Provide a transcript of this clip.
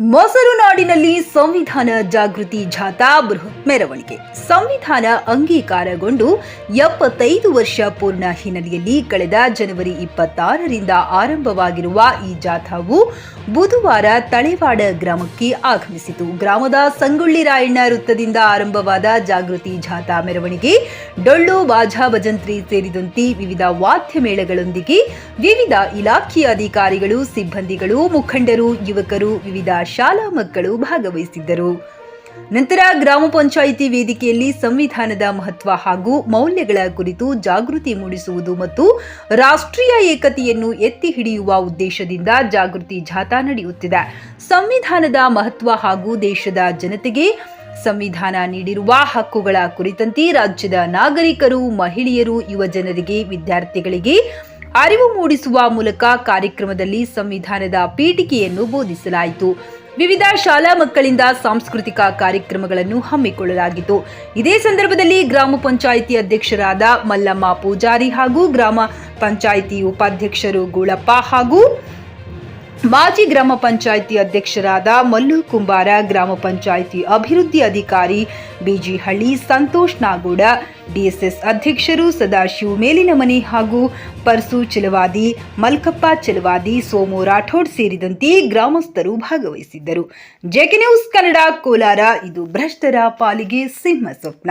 ಮೊಸರು ನಾಡಿನಲ್ಲಿ ಸಂವಿಧಾನ ಜಾಗೃತಿ ಜಾಥಾ ಬೃಹತ್ ಮೆರವಣಿಗೆ ಸಂವಿಧಾನ ಅಂಗೀಕಾರಗೊಂಡು ಎಪ್ಪತ್ತೈದು ವರ್ಷ ಪೂರ್ಣ ಹಿನ್ನೆಲೆಯಲ್ಲಿ ಕಳೆದ ಜನವರಿ ಇಪ್ಪತ್ತಾರರಿಂದ ಆರಂಭವಾಗಿರುವ ಈ ಜಾಥಾವು ಬುಧವಾರ ತಳೆವಾಡ ಗ್ರಾಮಕ್ಕೆ ಆಗಮಿಸಿತು. ಗ್ರಾಮದ ಸಂಗೊಳ್ಳಿ ರಾಯಣ್ಣ ವೃತ್ತದಿಂದ ಆರಂಭವಾದ ಜಾಗೃತಿ ಜಾಥಾ ಮೆರವಣಿಗೆ, ಡೊಳ್ಳು, ಬಾಜಾ, ಭಜಂತ್ರಿ ಸೇರಿದಂತೆ ವಿವಿಧ ವಾದ್ಯ ಮೇಳಗಳೊಂದಿಗೆ ವಿವಿಧ ಇಲಾಖೆಯ ಅಧಿಕಾರಿಗಳು, ಸಿಬ್ಬಂದಿಗಳು, ಮುಖಂಡರು, ಯುವಕರು, ವಿವಿಧ ಶಾಲಾ ಮಕ್ಕಳು ಭಾಗವಹಿಸಿದ್ದರು. ನಂತರ ಗ್ರಾಮ ಪಂಚಾಯಿತಿ ವೇದಿಕೆಯಲ್ಲಿ ಸಂವಿಧಾನದ ಮಹತ್ವ ಹಾಗೂ ಮೌಲ್ಯಗಳ ಕುರಿತು ಜಾಗೃತಿ ಮೂಡಿಸುವುದು ಮತ್ತು ರಾಷ್ಟ್ರೀಯ ಏಕತೆಯನ್ನು ಎತ್ತಿ ಹಿಡಿಯುವ ಉದ್ದೇಶದಿಂದ ಜಾಗೃತಿ ಜಾಥಾ ನಡೆಯುತ್ತಿದೆ. ಸಂವಿಧಾನದ ಮಹತ್ವ ಹಾಗೂ ದೇಶದ ಜನತೆಗೆ ಸಂವಿಧಾನ ನೀಡಿರುವ ಹಕ್ಕುಗಳ ಕುರಿತಂತೆ ರಾಜ್ಯದ ನಾಗರಿಕರು, ಮಹಿಳೆಯರು ಯುವಜನರಿಗೆ ವಿದ್ಯಾರ್ಥಿಗಳಿಗೆ ಅರಿವು ಮೂಡಿಸುವ ಮೂಲಕ ಕಾರ್ಯಕ್ರಮದಲ್ಲಿ ಸಂವಿಧಾನದ ಪೀಠಿಕೆಯನ್ನು ಬೋಧಿಸಲಾಯಿತು. ವಿವಿಧ ಶಾಲಾ ಮಕ್ಕಳಿಂದ ಸಾಂಸ್ಕೃತಿಕ ಕಾರ್ಯಕ್ರಮಗಳನ್ನು ಹಮ್ಮಿಕೊಳ್ಳಲಾಗಿತ್ತು. ಇದೇ ಸಂದರ್ಭದಲ್ಲಿ ಗ್ರಾಮ ಪಂಚಾಯಿತಿ ಅಧ್ಯಕ್ಷರಾದ ಮಲ್ಲಮ್ಮ ಪೂಜಾರಿ ಹಾಗೂ ಗ್ರಾಮ ಪಂಚಾಯಿತಿ ಉಪಾಧ್ಯಕ್ಷರು ಗೂಳಪ್ಪ ಹಾಗೂ ಮಾಜಿ ಗ್ರಾಮ ಪಂಚಾಯಿತಿ ಅಧ್ಯಕ್ಷರಾದ ಮಲ್ಲು ಕುಂಬಾರ, ಗ್ರಾಮ ಪಂಚಾಯಿತಿ ಅಭಿವೃದ್ಧಿ ಅಧಿಕಾರಿ ಬಿಜಿಹಳ್ಳಿ ಸಂತೋಷ್ ನಾಗೋಡ, ಡಿಎಸ್ಎಸ್ ಅಧ್ಯಕ್ಷರು ಸದಾಶಿವ್ ಮೇಲಿನಮನಿ ಹಾಗೂ ಪರ್ಸು ಚಲವಾದಿ, ಮಲ್ಕಪ್ಪ ಚಲವಾದಿ, ಸೋಮು ರಾಠೋಡ್ ಸೇರಿದಂತೆ ಗ್ರಾಮಸ್ಥರು ಭಾಗವಹಿಸಿದ್ದರು. ಜೆಕೆ ನ್ಯೂಸ್ ಕನ್ನಡ ಕೋಲಾರ, ಇದು ಭ್ರಷ್ಟರ ಪಾಲಿಗೆ ಸಿಂಹ ಸ್ವಪ್ನ.